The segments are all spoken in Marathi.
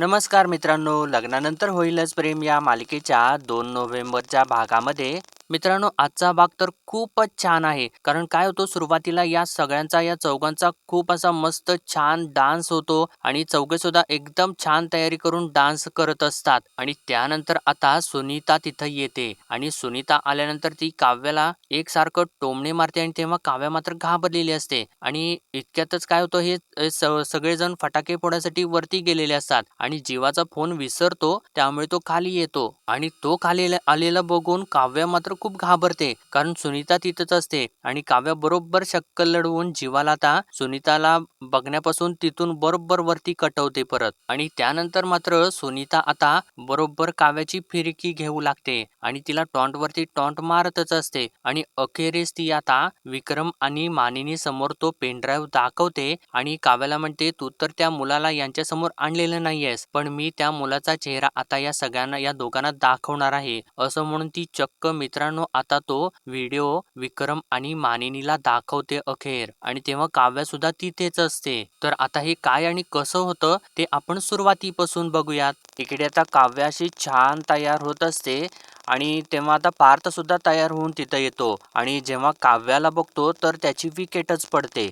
नमस्कार मित्रांनो लग्नानंतर होईलच प्रेम या मालिकेच्या दोन नोव्हेंबरच्या भागामध्ये. मित्रांनो आजचा भाग तर खूपच छान आहे. कारण काय होतो सुरुवातीला या सगळ्यांचा या चौघांचा खूप असा मस्त छान डान्स होतो आणि चौघे सुद्धा एकदम छान तयारी करून डान्स करत असतात. आणि त्यानंतर आता सुनीता तिथं येते आणि सुनीता आल्यानंतर ती काव्याला एकसारखं टोमणे मारते आणि तेव्हा काव्या मात्र घाबरलेली असते. आणि इतक्यातच काय होतं हे स- सगळेजण फटाके फोडण्यासाठी वरती गेलेले असतात आणि जीवाचा फोन विसरतो त्यामुळे तो खाली येतो आणि तो खाली आलेला बघून काव्या मात्र खूप घाबरते कारण सुनीता तिथंच असते आणि काव्या बरोबर शक्कल लढवून जीवाला आता सुनीताला बघण्यापासून तिथून बरोबर वरती कटवते परत. आणि त्यानंतर मात्र सुनीता आता बरोबर काव्याची फिरकी घेऊ लागते आणि तिला टॉन्ट वरती टॉन्ट मारतच असते. आणि अखेरीस ती आता विक्रम आणि मानिनी समोर तो पेनड्राईव्ह दाखवते आणि काव्याला म्हणते तू तर त्या मुलाला यांच्या समोर आणलेलं नाहीयेस पण मी त्या मुलाचा चेहरा आता या सगळ्यांना या दोघांना दाखवणार आहे. असं म्हणून ती चक्क मित्रांनो आता तो व्हिडिओ विक्रम आणि मानिनीला दाखवते अखेर. आणि तेव्हा काव्या सुद्धा तिथेच असते. तर आता हे काय आणि कसं होतं ते आपण सुरुवातीपासून बघूयात. इकडे आता काव्याशी छान तयार होत असते. आणि तेव्हा आता पार्थ सुद्धा तयार होऊन तिथं येतो. आणि जेव्हा काव्याला बघतो तर त्याची विकेटच पडते.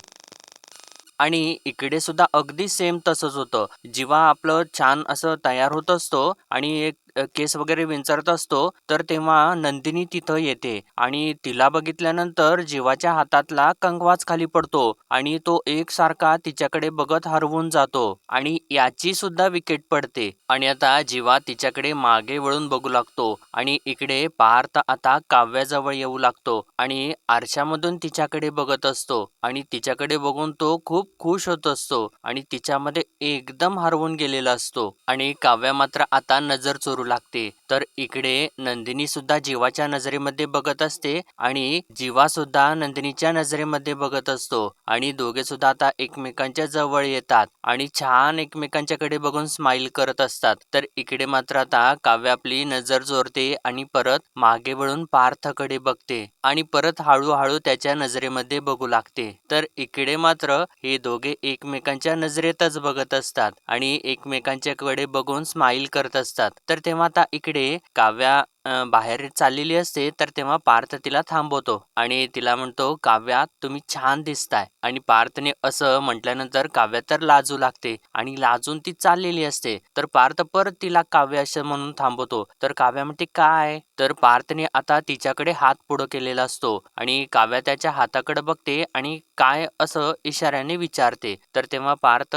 आणि इकडे सुद्धा अगदी सेम तसंच होतं. जेव्हा आपलं छान असं तयार होत असतो आणि एक केस वगैरे विंचरत असतो तर तेव्हा नंदिनी तिथं येते आणि तिला बघितल्यानंतर जीवाच्या हातातला कंगवाच खाली पडतो आणि तो एकसारखा तिच्याकडे बघत हरवून जातो आणि याची सुद्धा विकेट पडते. आणि आता जीवा तिच्याकडे मागे वळून बघू लागतो आणि इकडे पार्थ आता काव्याजवळ येऊ लागतो आणि आरशामधून तिच्याकडे बघत असतो आणि तिच्याकडे बघून तो खूप खुश होत असतो आणि तिच्यामध्ये एकदम हरवून गेलेला असतो आणि काव्या मात्र आता नजर चोरू लागते. तर इकडे नंदिनी सुद्धा जीवाच्या नजरेमध्ये बघत असते आणि जीवा सुद्धा नंदिनीच्या नजरेमध्ये बघत असतो. आणि दोघे सुद्धा आता एकमेकांच्या जवळ येतात आणि छान एकमेकांच्या कडे बघून स्माइल करत असतात. तर इकडे मात्र आता काव्य आपली नजर जोरते आणि परत मागे वळून पार्थकडे बघते आणि परत हळूहळू त्याच्या नजरेमध्ये बघू लागते. तर इकडे मात्र हे दोघे एकमेकांच्या नजरेतच बघत असतात आणि एकमेकांच्याकडे बघून स्माइल करत असतात. तर तेव्हा आता इकडे काव्या बाहेर चाललेली असते तर तेव्हा पार्थ तिला थांबवतो आणि तिला म्हणतो काव्या तुम्ही छान दिसताय. आणि पार्थने असं म्हटल्यानंतर काव्या तर लाजू लागते आणि लाजून ती चाललेली असते. तर पार्थ परत तिला काव्य असं म्हणून थांबवतो. तर काव्या म्हणते काय? तर पार्थने आता तिच्याकडे हात पुढं केलेला असतो आणि काव्या त्याच्या हाताकडे बघते आणि काय असं इशाऱ्याने विचारते. तर तेव्हा पार्थ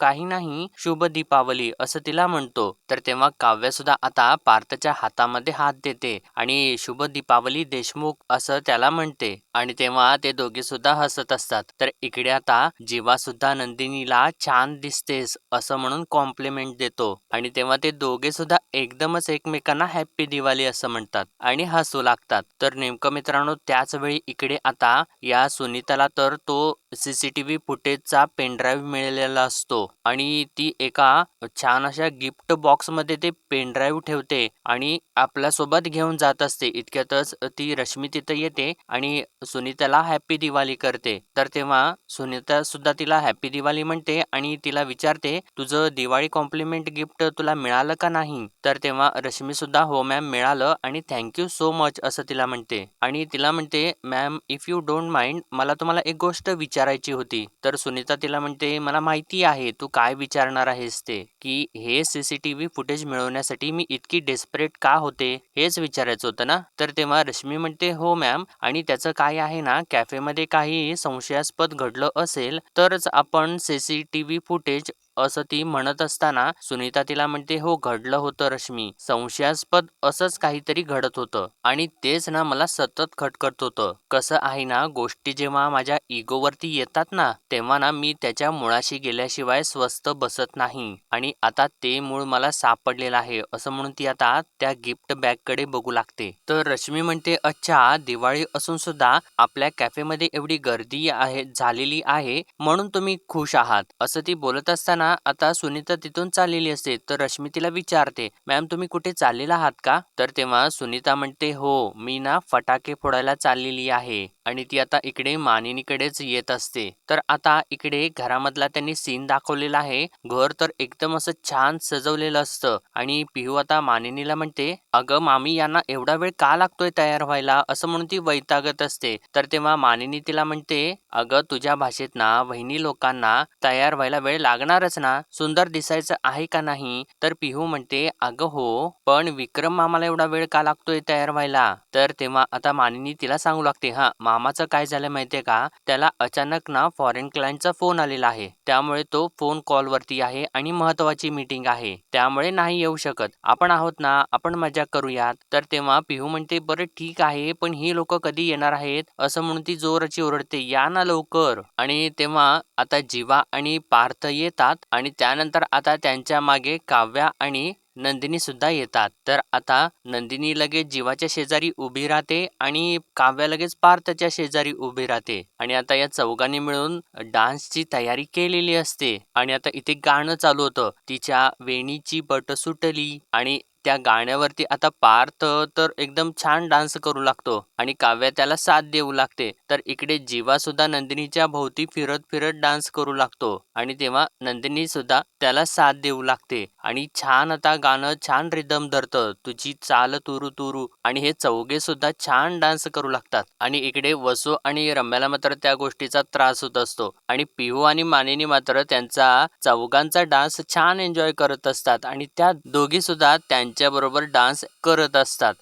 काही नाही शुभ दीपावली असं तिला म्हणतो. तर तेव्हा काव्य सुद्धा आता पार्थच्या हातामध्ये हात देते आणि शुभ दीपावली देशमुख असं त्याला म्हणते. आणि तेव्हा ते दोघे सुद्धा हसत असतात. तर इकडे आता जीवा सुद्धा नंदिनीला छान दिसतेस असं म्हणून कॉम्प्लिमेंट देतो. आणि तेव्हा ते दोघे सुद्धा एकदमच एकमेकांना हॅप्पी दिवाळी असं म्हणतात आणि हसू लागतात. तर नेमकं मित्रांनो त्याच वेळी इकडे आता या सुनीताला तर तो सीसीटीव्ही फुटेजचा पेनड्राईव्ह मिळालेला असतो. आणि ती एका छान अशा गिफ्ट बॉक्समध्ये ते पेनड्राईव्ह ठेवते. आणि आपल्यासोबत घेऊन जात असते. इतक्यातच ती रश्मी तिथं येते आणि सुनीताला हॅप्पी दिवाळी करते. तर तेव्हा सुनीता सुद्धा तिला हॅप्पी दिवाळी म्हणते आणि तिला विचारते तुझं दिवाळी कॉम्प्लिमेंट गिफ्ट तुला मिळालं का नाही? तर तेव्हा रश्मी सुद्धा हो मॅम मिळालं आणि थँक्यू सो मच असं तिला म्हणते. आणि तिला म्हणते ma'am if you don't mind मला तुम्हाला एक गोष्ट विचारायची होती. तर सुनीता तिला म्हणते मला माहिती आहे तू काय विचारणार आहेस ते? की हे सीसीटीव्ही फुटेज मिळवण्यासाठी मी इतकी डेस्परेट का होते? हेच विचारायचं होतं ना? तर तेव्हा रश्मी म्हणते हो मॅम. आणि त्याचं काय आहे ना कॅफेमध्ये काही संशयास्पद घडलं असेल तरच आपण सीसीटीव्ही फुटेज असं ती म्हणत असताना सुनीता तिला म्हणते हो घडलं होतं रश्मी. संशयास्पद असंच काहीतरी घडत होतं. आणि तेच ना मला सतत खटखट होतं. कसं आहे ना गोष्टी जेव्हा माझ्या इगोवरती येतात ना तेव्हा ना मी त्याच्या मुळाशी गेल्याशिवाय स्वस्त बसत नाही. आणि आता ते मूळ मला सापडलेलं आहे असं म्हणून ती आता त्या गिफ्ट बॅगकडे बघू लागते. तर रश्मी म्हणते अच्छा दिवाळी असून सुद्धा आपल्या कॅफेमध्ये एवढी गर्दी आहे झालेली आहे म्हणून तुम्ही खुश आहात. असं ती बोलत असताना आता सुनीता तिथून चाललेली असते तर रश्मी तिला विचारते मॅम तुम्ही कुठे चाललेला आहात का? तर तेव्हा सुनीता म्हणते हो मी ना फटाके फोडायला चाललेली आहे. आणि ती आता इकडे मानिनीकडेच येत असते. तर आता इकडे घरामधला त्यांनी सीन दाखवलेला आहे. घर तर एकदम असं छान सजवलेलं असतं. आणि पिहू आता मानिनीला म्हणते अगं मामी यांना एवढा वेळ का लागतोय तयार व्हायला? असं म्हणून ती वैतागत असते. तर तेव्हा मानिनी तिला म्हणते अगं तुझ्या भाषेत ना वहिनी लोकांना तयार व्हायला वेळ लागणारच ना? सुंदर दिसायचं आहे का नाही? तर पिहू म्हणते अगं हो पण विक्रम मामाला एवढा वेळ का लागतोय तयार व्हायला? तर तेव्हा आता मानिनी तिला सांगू लागते हा मामाचं काय झालं माहितीये का? त्याला अचानक ना फॉरेन क्लायंटचा फोन आलेला आहे. त्यामुळे तो फोन कॉलवरती आहे आणि महत्वाची मीटिंग आहे. त्यामुळे नाही येऊ शकत. आपण आहोत ना आपण मजा करूयात. तर तेव्हा पिहू म्हणते बरं ठीक आहे पण ही लोक कधी येणार आहेत? असं म्हणून ती जोराची ओरडते या ना लवकर. आणि तेव्हा आता जीवा आणि पार्थ येतात आणि त्यानंतर आता त्यांच्या मागे काव्या आणि नंदिनी सुद्धा येतात. तर आता नंदिनी लगेच जीवाच्या शेजारी उभी राहते आणि काव्या लगेच पार्थच्या शेजारी उभी राहते. आणि आता या चौघांनी मिळून डान्सची तयारी केलेली असते. आणि आता इथे गाणं चालू होतं. तिच्या वेणीची बट सुटली आणि त्या गाण्यावरती आता पार्थ तर एकदम छान डान्स करू लागतो आणि काव्या त्याला साथ देऊ लागते. तर इकडे जीवा सुद्धा नंदिनीच्या भोवती फिरत फिरत डान्स करू लागतो आणि तेव्हा नंदिनी सुद्धा त्याला साथ देऊ लागते. आणि छान आता गाणं छान रिदम धरतं. तुझी चाल तुरू तुरू आणि हे चौघे सुद्धा छान डान्स करू लागतात. आणि इकडे वसू आणि रम्याला मात्र त्या गोष्टीचा त्रास होत असतो. आणि पिहू आणि मानिनी मात्र त्यांचा चौघांचा डान्स छान एन्जॉय करत असतात. आणि त्या दोघी सुद्धा त्यांच्या बरोबर डान्स करत असतात.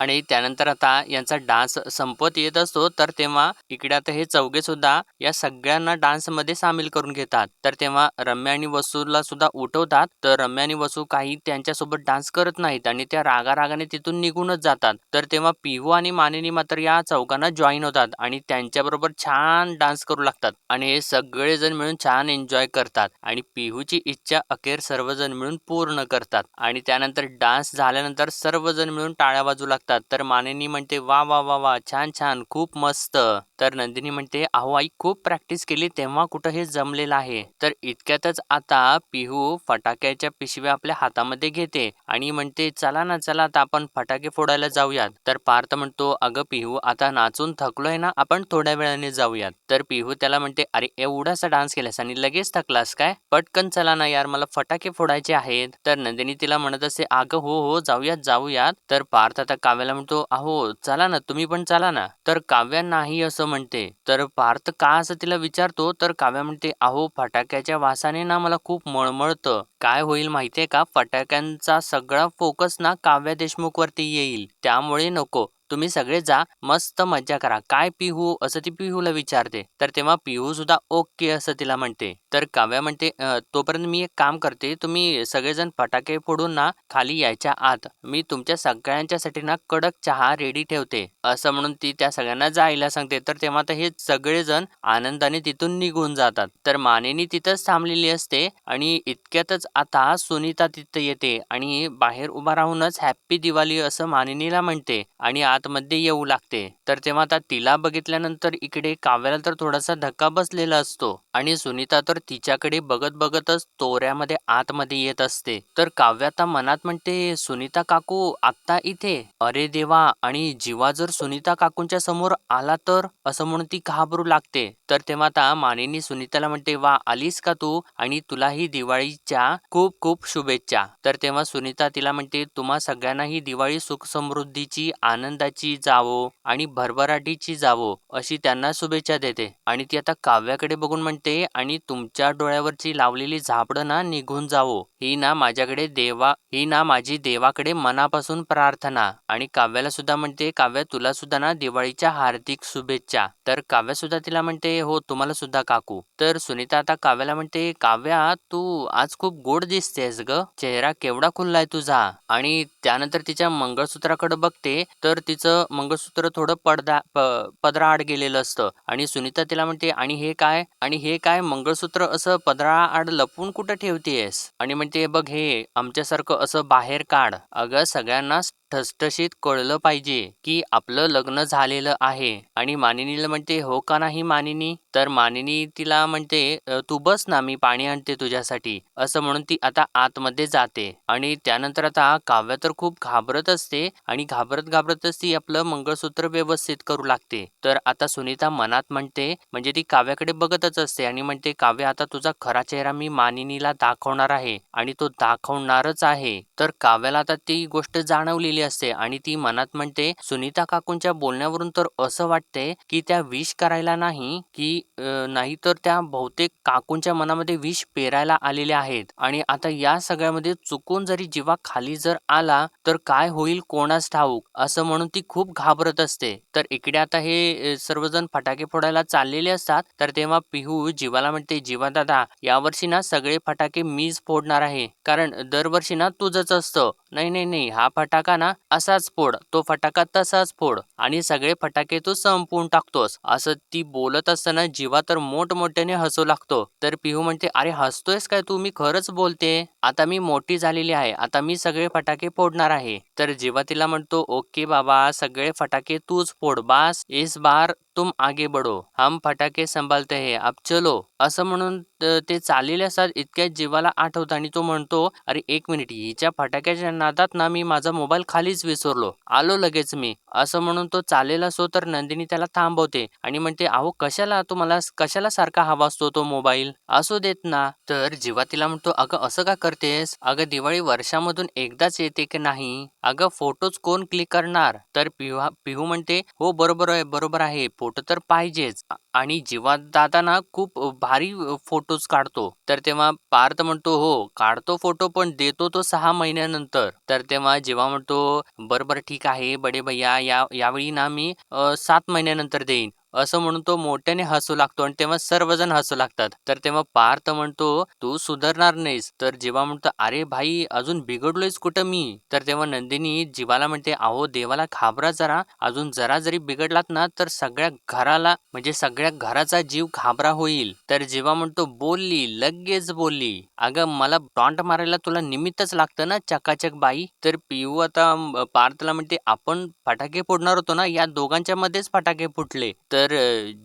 आणि त्यानंतर आता यांचा डान्स संपत येत असतो तर तेव्हा इकडे आता हे चौघे सुद्धा या सगळ्यांना डान्समध्ये सामील करून घेतात. तर तेव्हा रम्या आणि वसूला सुद्धा उठवतात तर रम्या आणि वसू काही त्यांच्यासोबत डान्स करत नाहीत आणि त्या रागारागाने तिथून निघूनच जातात. तर तेव्हा पिहू आणि मानिनी मात्र या चौघांना जॉईन होतात आणि त्यांच्याबरोबर छान डान्स करू लागतात आणि हे सगळेजण मिळून छान एन्जॉय करतात आणि पिहूची इच्छा अखेर सर्वजण मिळून पूर्ण करतात. आणि त्यानंतर डान्स झाल्यानंतर सर्वजण मिळून टाळ्या वाजू लागतात. तर मानेनी म्हणते वा वा वा वा छान छान खूप मस्त. तर नंदिनी म्हणते अहो आई खूप प्रॅक्टिस केली तेव्हा कुठं हे जमलेलं आहे. तर इतक्यातच आता पिहू फटाक्याच्या पिशव्या आपल्या हातामध्ये घेते आणि म्हणते चला ना चला आता आपण फटाके फोडायला जाऊयात. तर पार्थ म्हणतो अगं पिहू आता नाचून थकलोय ना आपण थोड्या वेळाने जाऊयात. तर पिहू त्याला म्हणते अरे एवढासा डान्स केलास आणि लगेच थकलास काय? पटकन चला ना यार मला फटाके फोडायचे आहेत. तर नंदिनी तिला म्हणत असते अगं हो हो जाऊयात जाऊयात. तर पार्थ आता काव्याला म्हणतो अहो चला ना तुम्ही पण चला ना. तर काव्या नाही असं म्हणते तर पार्थ का असं तिला विचारतो? तर काव्या म्हणते अहो फटाक्याच्या वासाने ना मला खूप मळमळतं. काय होईल माहितीये का? फटाक्यांचा सगळा फोकस ना काव्या देशमुख वरती येईल. त्यामुळे नको. तुम्ही सगळे जा मस्त मज्जा करा. काय पिहू? असं ती पिहूला विचारते. तर तेव्हा पिहू सुद्धा ओके असं तिला म्हणते. तर काव्या म्हणते तोपर्यंत मी एक काम करते तुम्ही सगळेजण फटाके फोडून ना खाली यायच्या आत. मी तुमच्या सगळ्यांच्यासाठी ना कडक चहा रेडी ठेवते. असं म्हणून ती त्या सगळ्यांना जायला सांगते. तर तेव्हा तर हे सगळेजण आनंदाने तिथून निघून जातात. तर मानेनी तिथंच थांबलेली असते आणि इतक्यातच आता सुनीता तिथं येते आणि बाहेर उभा राहूनच हॅप्पी दिवाळी असं मानिनीला म्हणते. आणि आतमध्ये येऊ लागते. तर तेव्हा आता तिला बघितल्यानंतर इकडे काव्याला तर थोडासा धक्का बसलेला असतो आणि सुनीता तर तिच्याकडे बघत बघतच तोऱ्यामध्ये आतमध्ये येत असते. तर काव्या आता मनात म्हणते सुनीता काकू आत्ता इथे? अरे देवा! आणि जीवा जर सुनीता काकूंच्या समोर आला तर? असं म्हणून ती घाबरू लागते. तर तेव्हा आता मानिनी सुनीताला म्हणते वा आलीस का तू? आणि तुलाही दिवाळीच्या खूप खूप शुभेच्छा. तर तेव्हा सुनीता तिला म्हणते तुम्हा सगळ्यांनाही दिवाळी सुख समृद्धीची आनंदाची जावो आणि भरभराटीची जावो अशी त्यांना शुभेच्छा देते. आणि ती आता काव्याकडे बघून म्हणते आणि तुमच्या डोळ्यावरची लावलेली झापडं ना निघून जावो. ही ना माझ्याकडे देवा ही ना माझी देवाकडे मनापासून प्रार्थना. आणि काव्याला सुद्धा म्हणते काव्या तुला सुद्धा ना दिवाळीच्या हार्दिक शुभेच्छा. तर काव्या सुद्धा तिला म्हणते हो तुम्हाला सुद्धा काकू. तर सुनीता आता काव्याला म्हणते काव्या तू आज खूप गोड दिसतेस ग. चेहरा केवढा खुललाय तुझा. आणि त्यानंतर तिच्या मंगळसूत्राकडे बघते तर तिचं मंगळसूत्र थोडं पडदा प- पदराआड गेलेलं असतं. आणि सुनीता तिला म्हणते आणि हे काय? आणि हे काय मंगळसूत्र असं पदराआड लपून कुठं ठेवतेस? आणि म्हणते बघ हे आमच्यासारखं असं बाहेर काढ. अगं सगळ्यांना ठसठशीत कळलं पाहिजे की आपलं लग्न झालेलं आहे. आणि मानिनीला म्हणते हो का नाही मानिनी? तर मानिनी तिला म्हणते तू बस ना मी पाणी आणते तुझ्यासाठी. असं म्हणून ती आता आतमध्ये जाते. आणि त्यानंतर आता काव्य तर खूप घाबरत असते आणि घाबरत घाबरतच ती आपलं मंगळसूत्र व्यवस्थित करू लागते. तर आता सुनीता मनात म्हणते म्हणजे ती काव्याकडे बघतच असते आणि म्हणते काव्य आता तुझा खरा चेहरा मी मानिनीला दाखवणार आहे आणि तो दाखवणारच आहे. तर काव्याला आता ती गोष्ट जाणवलेली असते आणि ती मनात म्हणते सुनीता काकूंच्या बोलण्यावरून तर असं वाटते की त्या विष करायला नाही की नाही तर त्या बहुतेक काकूंच्या मनामध्ये विष पेरायला आलेले आहेत आणि आता या सगळ्यामध्ये चुकून जरी जीवा खाली जर आला तर काय होईल कोणास ठाऊक? असं म्हणून ती खूप घाबरत असते. तर इकडे आता हे सर्वजण फटाके फोडायला चाललेले असतात तर तेव्हा पिहू जीवाला म्हणते जीवा दादा यावर्षी ना सगळे फटाके मीच फोडणार आहे कारण दरवर्षी ना तुझंच असतं. नाही नाही नाही. हा फटाका ना असाच फोड. तो फटाका तसाच फोड. आणि सगळे फटाके तू संपवून टाकतोस. असं ती बोलत असताना जीवा तर मोठमोठ्याने हसू लागतो. तर पिहू म्हणते अरे हसतोयस काय तू? मी खरंच बोलते. आता मी मोठी झालेली आहे. आता मी सगळे फटाके फोडणार आहे. तर जेव्हा तिला म्हणतो ओके बाबा सगळे फटाके तूच फोड बास इस बार तुम आगे बढो हम फटाके संभालते हे अब चलो. असं म्हणून ते चाललेले असतात इतक्या जीवाला आठवतं आणि तो म्हणतो अरे एक मिनिट हिच्या फटाक्याच्या नादात ना मी माझा मोबाईल खालीच विसरलो आलो लगेच मी. असं म्हणून तो चाललेला असतो तर नंदिनी त्याला थांबवते आणि म्हणते अहो कशाला तुम्हाला कशाला सारखा हवा असतो तो मोबाईल? असू देत ना. तर जीवा तिला म्हणतो अगं असं का करतेस? अगं दिवाळी वर्षामधून एकदाच येते की नाही? अगं फोटोज कोण क्लिक करणार? तर पिहू पिहू म्हणते हो बरोबर आहे बरोबर आहे फोटो तर पाहिजेच. आणि जीवा दादा ना खूप भारी फोटोज काढतो. तर तेव्हा पार्थ म्हणतो हो काढतो फोटो पण देतो तो सहा महिन्यानंतर. तर तेव्हा जीवा म्हणतो बरोबर ठीक आहे बडे भैया या यावेळी ना मी सात महिन्यानंतर देईन. असं म्हणून तो मोठ्याने हसू लागतो आणि तेव्हा सर्वजण हसू लागतात. तर तेव्हा पार्थ म्हणतो तू सुधारणार नाहीस. तर जीवा म्हणतो अरे भाई अजून बिघडलोयच कुठं मी? तर तेव्हा नंदिनी जीवाला म्हणते अहो देवाला घाबरा जरा. अजून जरा जरी बिघडलात ना तर सगळ्या घराला म्हणजे सगळ्या घराचा जीव घाबरा होईल. तर जीवा म्हणतो बोलली लगेच बोलली. अगं मला टॉन्ट मारायला तुला निमित्तच लागतं ना चकाचक बाई. तर पिऊ आता पार्थला म्हणते आपण फटाके फोडणार होतो ना या दोघांच्या मध्येच फटाके फुटले. तर तर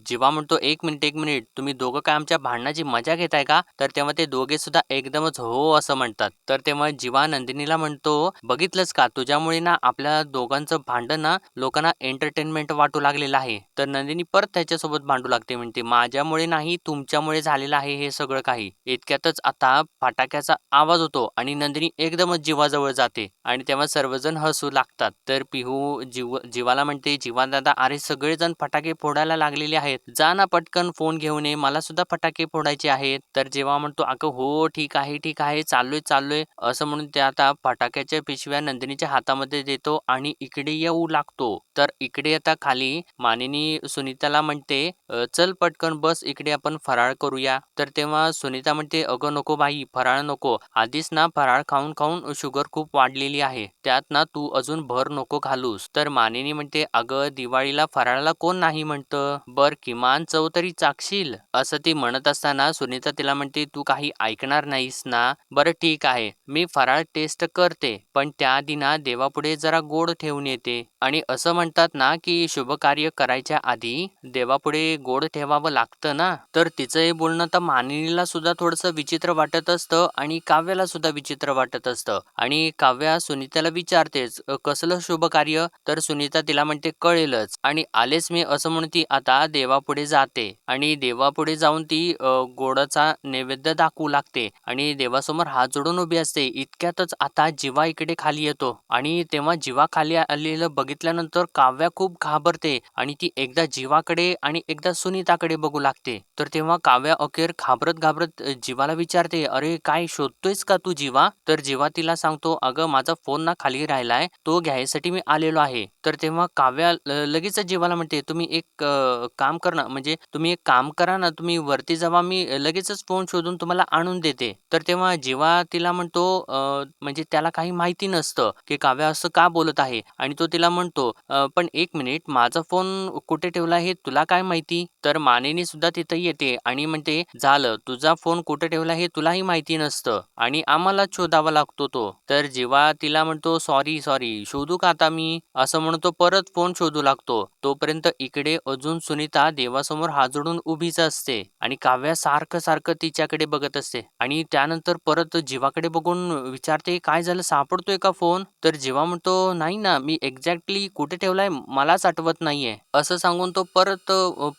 जीवा म्हणतो एक मिनिट एक मिनिट तुम्ही दोघं काय आमच्या भांडणाची मजा घेताय का? तर तेव्हा ते दोघे सुद्धा एकदमच हो असं म्हणतात. तर तेव्हा जीवा नंदिनीला म्हणतो बघितलंच का? तुझ्यामुळे ना आपल्या दोघांचं भांडण ना लोकांना एंटरटेनमेंट वाटू लागलेलं आहे. तर नंदिनी परत त्याच्यासोबत भांडू लागते म्हणते माझ्यामुळे नाही तुमच्यामुळे झालेलं आहे हे सगळं काही. इतक्यातच आता फटाक्याचा आवाज होतो आणि नंदिनी एकदमच जीवाजवळ जाते आणि तेव्हा सर्वजण हसू लागतात. तर पिहू जीव जीवाला म्हणते जीवा दादा अरे सगळेजण फटाके फोडायला लागलेले आहेत. जा ना पटकन फोन घेऊन ये. मला सुद्धा फटाके फोडायचे आहेत. तर जेव्हा म्हणतो अगं हो ठीक आहे ठीक आहे चाललोय चाललोय असं म्हणून ते आता फटाक्याच्या पिशव्या नंदिनीच्या हातामध्ये देतो आणि इकडे येऊ लागतो. तर इकडे आता खाली मानिनी सुनीताला म्हणते चल पटकन बस इकडे आपण फराळ करूया. तर तेव्हा सुनीता म्हणते अगं नको बाई फराळ नको. आधीच ना फराळ खाऊन खाऊन शुगर खूप वाढलेली आहे. त्यात ना तू अजून भर नको घालूस. तर मानिनी म्हणते अगं दिवाळीला फराळाला कोण नाही म्हणतं? बर किमान चव तरी चाकशील असं ती म्हणत असताना सुनीता तिला म्हणते तू काही ऐकणार नाहीस ना. बरं ठीक आहे. मी फराळ टेस्ट करते पण त्याआधी ना देवापुढे जरा गोड ठेवून येते. आणि असं म्हणतात ना की शुभ कार्य करायच्या आधी देवापुढे गोड ठेवावं लागतं ना. तर तिचं हे बोलणं तर मानिनीला सुद्धा थोडंसं विचित्र वाटत असतं आणि काव्याला सुद्धा विचित्र वाटत असतं. आणि काव्या सुनीताला विचारतेच कसलं शुभ कार्य तर सुनीता तिला म्हणते कळेलच. आणि आलेच मी असं म्हणून ती आता देवापुढे जाते. आणि देवापुढे जाऊन ती गोडाचा नैवेद्य दाखवू लागते. आणि देवासमोर हात जोडून उभी असते. इतक्यातच आता जीवा इकडे खाली येतो. आणि तेव्हा जीवा खाली आलेलं बघितल्यानंतर काव्या खूप घाबरते आणि ती एकदा जीवाकडे आणि एकदा सुनीताकडे बघू लागते. तर तेव्हा काव्या अखेर घाबरत घाबरत जीवाला विचारते अरे काय शोधतोयस का तू जीवा? तर जीवा तिला सांगतो अगं माझा फोन ना खाली राहिलाय तो घ्यायसाठी मी आलेलो आहे. तर तेव्हा काव्या लगेच जीवाला म्हणते तुम्ही एक काम कर ना म्हणजे तुम्ही एक काम करा ना तुम्ही वरती जावा मी लगेचच फोन शोधून तुम्हाला आणून देते. तर तेव्हा जीवा तिला म्हणतो म्हणजे त्याला काही माहिती नसतं की काव्या असं का बोलत आहे? आणि तो तिला म्हणतो पण एक मिनिट माझा फोन कुठे ठेवला हे तुला काय माहिती? तर मानेनी सुद्धा तिथं येते आणि म्हणते झालं तुझा फोन कुठे ठेवला हे तुलाही माहिती नसतं आणि आम्हाला शोधावा लागतो तो. तर जेव्हा तिला म्हणतो सॉरी सॉरी शोधू का आता मी? असं म्हणतो परत फोन शोधू लागतो. तोपर्यंत इकडे अजून सुनीता देवासमोर हाजडून जोडून उभीच असते आणि काव्या सारखं सारखं तिच्याकडे बघत असते आणि त्यानंतर परत जीवाकडे बघून विचारते काय झालं सापडतोय का फोन? तर जीवा म्हणतो नाही ना मी एक्झॅक्ट एक्झॅक्टली कुठे ठेवलाय मलाच आठवत नाहीये. असं सांगून तो परत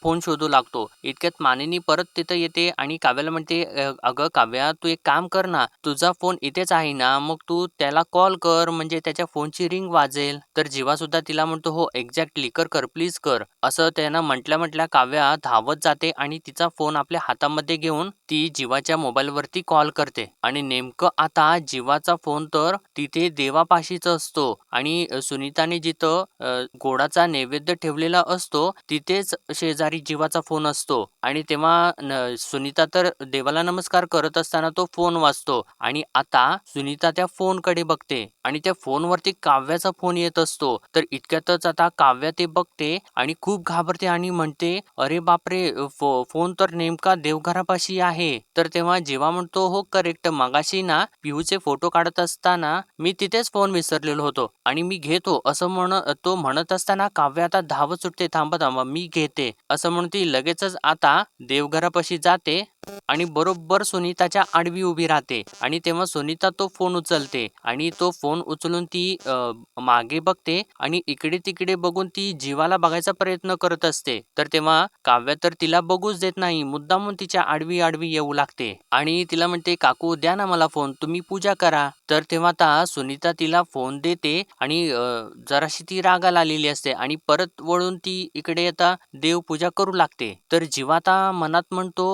फोन शोधू लागतो. इतक्यात मानिनी परत तिथं येते आणि काव्याला म्हणते अगं काव्या तू एक काम कर ना. तुझा फोन इथेच आहे ना. मग तू त्याला कॉल कर. म्हणजे त्याच्या फोनची रिंग वाजेल. तर जीवा सुद्धा तिला म्हणतो हो एक्झॅक्टली कर कर प्लीज कर. असं त्यानं म्हटल्या म्हटल्या काव्या धावत जाते आणि तिचा फोन आपल्या हातामध्ये घेऊन ती जीवाच्या मोबाईलवरती कॉल करते. आणि नेमकं आता जीवाचा फोन तर तिथे देवापाशीच असतो. आणि सुनीताने जिथं अ, गोडाचा नैवेद्य ठेवलेला असतो तिथेच शेजारी जीवाचा फोन असतो. आणि तेव्हा न- सुनीता तर देवाला नमस्कार करत असताना तो फोन वाचतो. आणि आता सुनीता त्या फोनकडे बघते. आणि त्या फोनवरती काव्याचा फोन येत असतो. तर इतक्यातच आता काव्या ते बघते आणि खूप घाबरते आणि म्हणते अरे बापरे फो, फोन तर नेमका देवघरापाशी आहे. तर तेव्हा जेव्हा म्हणतो हो करेक्ट मागाशी ना पिहूचे फोटो काढत असताना मी तिथेच फोन विसरलेलो होतो. आणि मी घेतो असं म्हण तो म्हणत असताना काव्य आता धावत सुटते थांबा थांबा मी घेते. असं म्हणून ती लगेचच आता देवघरापाशी जाते. आणि बरोबर सुनीताच्या आडवी उभी राहते. आणि तेव्हा सुनीता तो फोन उचलते. आणि तो फोन उचलून ती मागे बघते. आणि इकडे तिकडे बघून ती जीवाला बघायचा प्रयत्न करत असते. तर तेव्हा काव्य तर तिला बघूच देत नाही. मुद्दामून तिच्या आडवी आडवी येऊ लागते. आणि तिला म्हणते काकू द्या ना मला फोन तुम्ही पूजा करा. तर तेव्हा आता सुनीता तिला फोन देते. आणि जराशी ती रागाला आलेली असते. आणि परत वळून ती इकडे आता देवपूजा करू लागते. तर जीवा आता मनात म्हणतो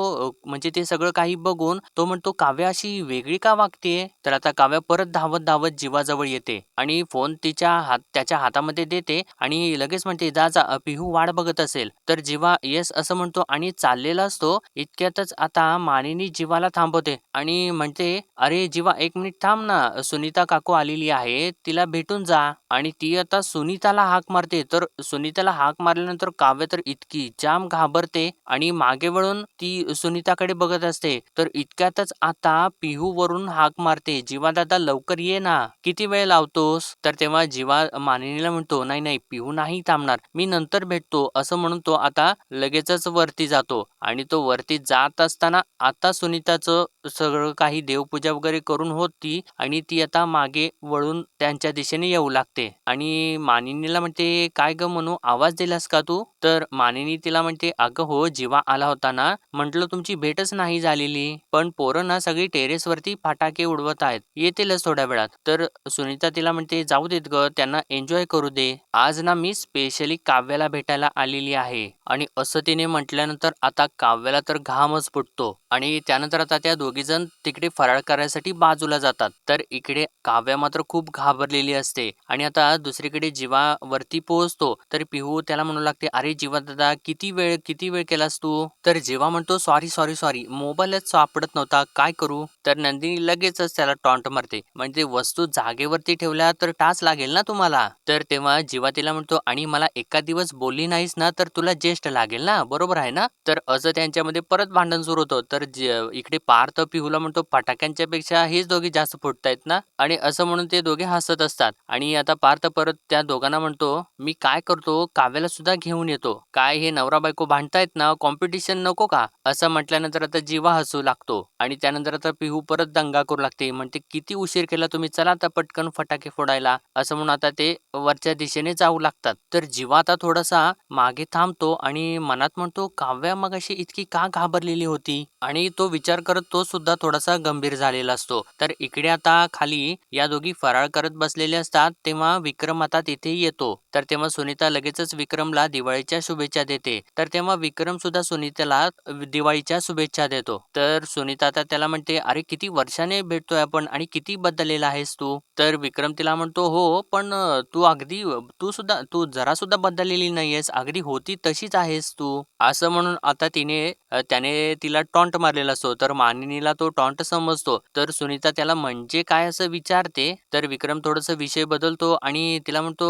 म्हणजे म्हणजे ते सगळं काही बघून तो म्हणतो काव्या अशी वेगळी का वागतेय तर आता काव्या परत धावत धावत जीवाजवळ येते आणि फोन तिच्या हात त्याच्या हातामध्ये देते आणि लगेच म्हणते जा जा पिहू वाट बघत असेल. तर जीवा येस असं म्हणतो आणि चाललेला असतो इतक्यातच आता मानेनी जीवाला थांबवते आणि म्हणते अरे जीवा एक मिनिट थांब ना. सुनीता काकू आलेली आहे तिला भेटून जा. आणि ती आता सुनीताला हाक मारते. तर सुनीताला हाक मारल्यानंतर काव्य तर इतकी जाम घाबरते आणि मागे वळून ती सुनीताकडे बघत असते. तर इतक्यातच आता पिहू वरून हाक मारते. जीवा दादा लवकर ये ना. किती वेळ लावतोस? तर तेव्हा जीवा मानिनीला म्हणतो नाही नाही पिहू नाही थांबणार. मी नंतर भेटतो. असं म्हणून तो आता लगेचच वरती जातो. आणि तो वरती जात असताना आता सुनीताचं सगळं काही देवपूजा वगैरे करून होती आणि ती आता मागे वळून त्यांच्या दिशेने येऊ लागते. आणि मानिनीला म्हणते काय ग म्हणू आवाज दिलास का तू? तर मानिनी तिला म्हणते अगं हो जीवा आला होता ना. म्हंटल तुमची भेट भेटच नाही झालेली. पण पोरं ना सगळी टेरेस वरती फटाके उडवत आहेत. येतीलच थोड्या वेळात. तर सुनीता तिला म्हणते जाऊ देत ग त्यांना एन्जॉय करू दे. आज ना मी स्पेशली काव्याला भेटायला आलेली आहे. आणि असं तिने म्हटल्यानंतर आता काव्याला तर घामच फुटतो. आणि त्यानंतर आता त्या दोघी जण तिकडे फराळ करायसाठी बाजूला जातात. तर इकडे काव्या मात्र खूप घाबरलेली असते. आणि आता दुसरीकडे जीवावरती पोहोचतो. तर पिहू त्याला म्हणू लागते अरे जीवा दादा किती वेळ किती वेळ केलास तू? तर जेव्हा म्हणतो सॉरी सॉरी सॉरी मोबाईलच सापडत नव्हता. काय करू? तर नंदिनी लगेचच त्याला टॉन्ट मारते. म्हणजे वस्तू जागेवरती ठेवल्या तर टाच लागेल ना तुम्हाला? तर तेव्हा जीवा तिला म्हणतो आणि मला एका दिवस बोलली नाहीस ना तर तुला ज्येष्ठ लागेल ना? बरोबर आहे ना? तर असं त्यांच्यामध्ये परत भांडण सुरू होतं. तर इकडे पार्थ पिहूला म्हणतो फटाक्यांच्या पेक्षा हेच दोघे जास्त फुटतायत ना? आणि असं म्हणून ते दोघे हसत असतात. आणि आता पार्थ परत त्या दोघांना म्हणतो मी काय करतो? काव्याला सुद्धा घेऊन येतो. काय हे नवरा बायको भांडतायत ना? कॉम्पिटिशन नको का? असं म्हटल्यानंतर आता जीवा हसू लागतो आणि त्यानंतर आता पिहू परत दंगा करू लागते. म्हणते किती उशीर केला तुम्ही? चला आता पटकन फटाके फोडायला. असं म्हणून आता ते वरच्या दिशेने जाऊ लागतात. तर जीवा आता थोडासा मागे थांबतो आणि मनात म्हणतो काव्या मग अशी इतकी का घाबरलेली होती? आणि तो विचार करत तो सुद्धा थोडासा गंभीर झालेला असतो. तर इकडे आता खाली या दोघी फराळ करत बसलेले असतात तेव्हा विक्रम आता तिथे येतो. तर तेव्हा सुनीता लगेचच विक्रमला दिवाळीच्या शुभेच्छा देते. तर तेव्हा विक्रम सुद्धा सुनीताला दिवाळीच्या शुभेच्छा शुभेच्छा देतो. तर सुनीता आता त्याला म्हणते, "अरे किती वर्षाने भेटतोय आपण आणि किती बदललेला आहेस तू?" तर विक्रम तिला म्हणतो, "हो, पण तू अगदी तू सुद्धा तू जरासुद्धा बदललेली नाहीयेस. अगदी होती तशीच आहेस तू." असं म्हणून आता तिने त्याने तिला टॉन्ट मारलेला असतो. तर मानिनीला तो टॉन्ट समजतो. तर सुनीता त्याला म्हणजे काय असं विचारते. तर विक्रम थोडंसं विषय बदलतो आणि तिला म्हणतो,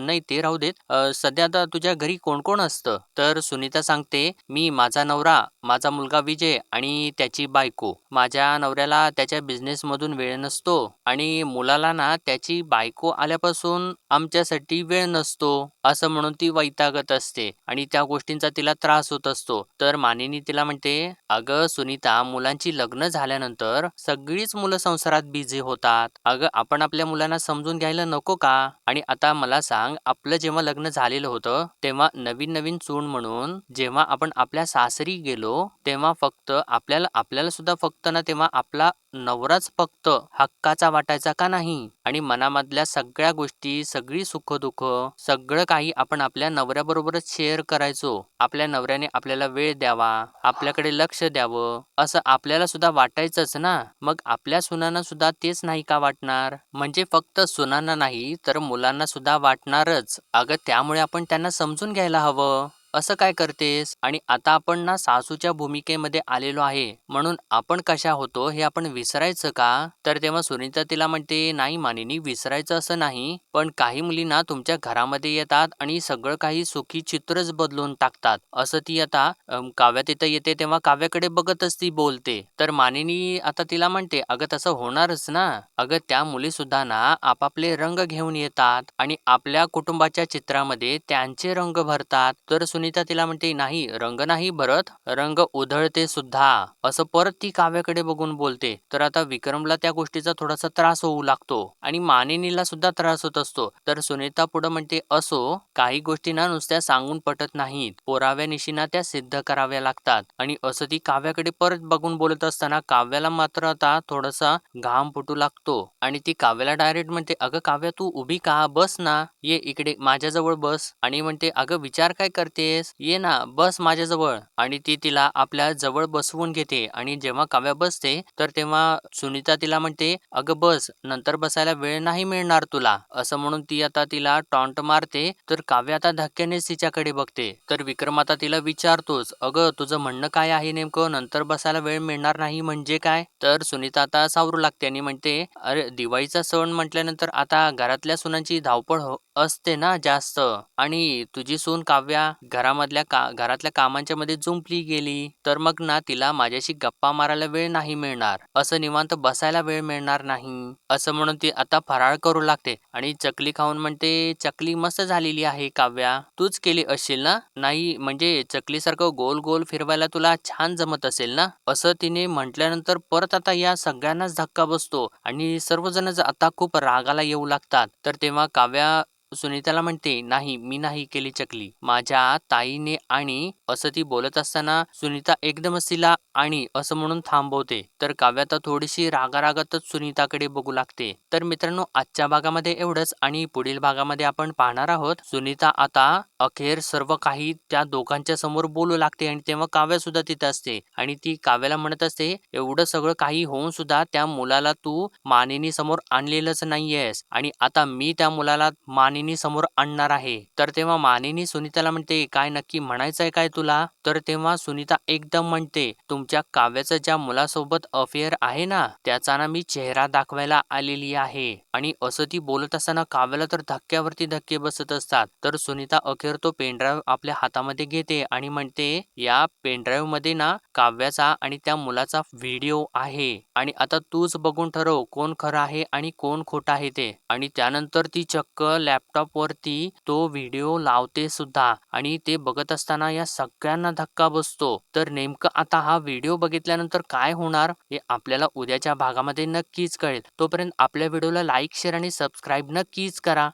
"नाही ते राहू देत. सध्या आता तुझ्या घरी कोण-कोण असतं?" तर सुनीता सांगते, "मी, माझा नवरा, माझा मुलगा विजय आणि त्याची बायको. माझ्या नवऱ्याला त्याच्या बिझनेसमधून वेळ नसतो आणि मुलाला ना त्याची बायको आल्यापासून आमच्यासाठी वेळ नसतो." असं म्हणून ती वैतागत असते आणि त्या गोष्टींचा तिला त्रास होत असतो. तर मानिनी तिला म्हणते, "अगं सुनीता, मुलांची लग्न झाल्यानंतर सगळीच मुलं संसारात बिझी होतात. अगं आपण आपल्या मुलांना समजून घ्यायला नको का? आणि आता मला सांग, आपलं जेव्हा लग्न झालेलं होतं, तेव्हा नवीन-नवीन चून म्हणून जेव्हा आपण आपल्या सासरी गेलो, तेव्हा फक्त आपल्याला आपल्याला सुद्धा फक्त ना तेव्हा आपला नवराच फक्त हक्काचा वाटायचा का नाही? आणि मनामधल्या सगळ्या गोष्टी, सगळी सुख-दुःख, सगळं काही आपण आपल्या नवऱ्याबरोबरच शेअर करायचो. आपल्या नवऱ्याने आपल्याला वेळ द्यावा, आपल्याकडे लक्ष द्यावं, असं आपल्याला सुद्धा वाटायचंच ना. मग आपल्या सुनांना सुद्धा तेच नाही का वाटणार? म्हणजे फक्त सुनांना नाही, तर मुलांना सुद्धा वाटणारच. अगं त्यामुळे आपण त्यांना समजून घ्यायला हवं. असं काय करतेस? आणि आता आपण ना सासूच्या भूमिकेमध्ये आलेलो आहे, म्हणून आपण कशा होतो हे आपण विसरायचं का?" तर तेव्हा सुनीता तिला म्हणते, "नाही मानिनी, विसरायचं असं नाही. पण काही मुलींना तुमच्या घरामध्ये येतात आणि सगळं काही सुखी चित्रच बदलून टाकतात." असं ती आता काव्या तिथं येते तेव्हा काव्याकडे बघतच ती बोलते. तर मानिनी आता तिला म्हणते, "अगं तसं होणारच ना. अगं त्या मुली सुद्धा ना आपापले रंग घेऊन येतात आणि आपल्या कुटुंबाच्या चित्रामध्ये त्यांचे रंग भरतात." तर सुनी सुनीता तिला म्हणते, "नाही, रंग नाही भरत, रंग उधळते सुद्धा." असं परत ती काव्याकडे बघून बोलते. तर आता विक्रमला त्या गोष्टीचा थोडासा त्रास होऊ लागतो आणि मानिनीला सुद्धा त्रास होत असतो. तर सुनीता पुढं म्हणते, "असो, काही गोष्टी ना नुसत्या सांगून पटत नाहीत. पुराव्यानिशी ना त्या सिद्ध कराव्या लागतात." आणि असं ती काव्याकडे परत बघून बोलत असताना काव्याला मात्र आता थोडासा घाम फुटू लागतो आणि ती काव्याला डायरेक्ट म्हणते, "अगं काव्या तू उभी का? बस ना. ये इकडे माझ्याजवळ बस." आणि म्हणते, "अगं विचार काय करते आहेस ये ना, बस माझ्याजवळ." आणि ती तिला आपल्या जवळ बसवून घेते आणि जेव्हा काव्या बसते, तर तेव्हा सुनीता तिला म्हणते, "अगं बस, नंतर बसायला वेळ नाही मिळणार तुला." असं म्हणून ती आता तिला टॉन्ट मारते. तर काव्या आता धक्क्यानेच तिच्याकडे बघते. तर विक्रम आता तिला विचारतोच, "अगं तुझं म्हणणं काय आहे नेमकं? नंतर बसायला वेळ मिळणार नाही म्हणजे काय?" तर सुनीता आता सावरू लागते आणि म्हणते, "अरे दिवाळीचा सण म्हटल्यानंतर आता घरातल्या सुनांची धावपळ हो असते ना जास्त आणि तुझी सून काव्या घरामधल्या का घरातल्या कामांच्या मध्ये जुंपली गेली, तर मग ना तिला माझ्याशी गप्पा मारायला वेळ नाही मिळणार. असं निवांत बसायला वेळ मिळणार नाही." असं म्हणून ती आता फराळ करू लागते आणि चकली खाऊन म्हणते, "चकली मस्त झालेली आहे काव्या. तूच केली असशील ना? नाही म्हणजे चकलीसारखं गोल-गोल फिरवायला तुला छान जमत असेल ना?" असं तिने म्हटल्यानंतर परत आता या सगळ्यांनाच धक्का बसतो आणि सर्वजण आता खूप रागाला येऊ लागतात. तर तेव्हा काव्या सुनीताला म्हणते, "नाही, मी नाही केली चकली. माझ्या ताईने आणि" असं ती बोलत असताना सुनीता एकदमच तिला "आणि" असं म्हणून थांबवते. तर काव्या तर थोडीशी रागारागातच सुनीताकडे बघू लागते. तर मित्रांनो आजच्या भागामध्ये एवढंच आणि पुढील भागामध्ये आपण पाहणार आहोत सुनीता आता अखेर सर्व काही त्या दोघांच्या समोर बोलू लागते आणि तेव्हा काव्या सुद्धा तिथे असते आणि ती काव्याला म्हणत असते, "एवढं सगळं काही होऊन सुद्धा त्या मुलाला तू मानिनी समोर आणलेलंच नाहीयेस आणि आता मी त्या मुलाला मानिनी समोर आणणार आहे." तर तेव्हा मानिनी सुनीताला म्हणते, "काय नक्की म्हणायचंय काय तुला?" तर तेव्हा सुनीता एकदम म्हणते, "तुमच्या काव्याचं ज्या मुलासोबत अफेअर आहे ना, त्याचा ना मी चेहरा दाखवायला आलेली आहे." आणि असं ती बोलत असताना काव्याला तर धक्क्यावरती धक्के बसत असतात. तर सुनीता अखेर तो पेनड्राईव्ह आपल्या हातामध्ये घेते आणि म्हणते, "या पेनड्राईव्हमध्ये ना काव्याचा आणि त्या मुलाचा व्हिडिओ आहे आणि आता तूच बघून ठरव कोण खरं आहे आणि कोण खोटं आहे ते." आणि त्यानंतर ती चक्क लॅपटॉप लॅपटॉपवरती तो व्हिडिओ लावते सुद्धा आणि ते बघत असताना या सगळ्यांना धक्का बसतो. तर नेमकं आता हा व्हिडिओ बघितल्यानंतर काय होणार हे आपल्याला उद्याच्या भागामध्ये नक्कीच कळेल. तोपर्यंत आपल्या व्हिडिओला लाईक, शेअर आणि सबस्क्राईब नक्कीच करा.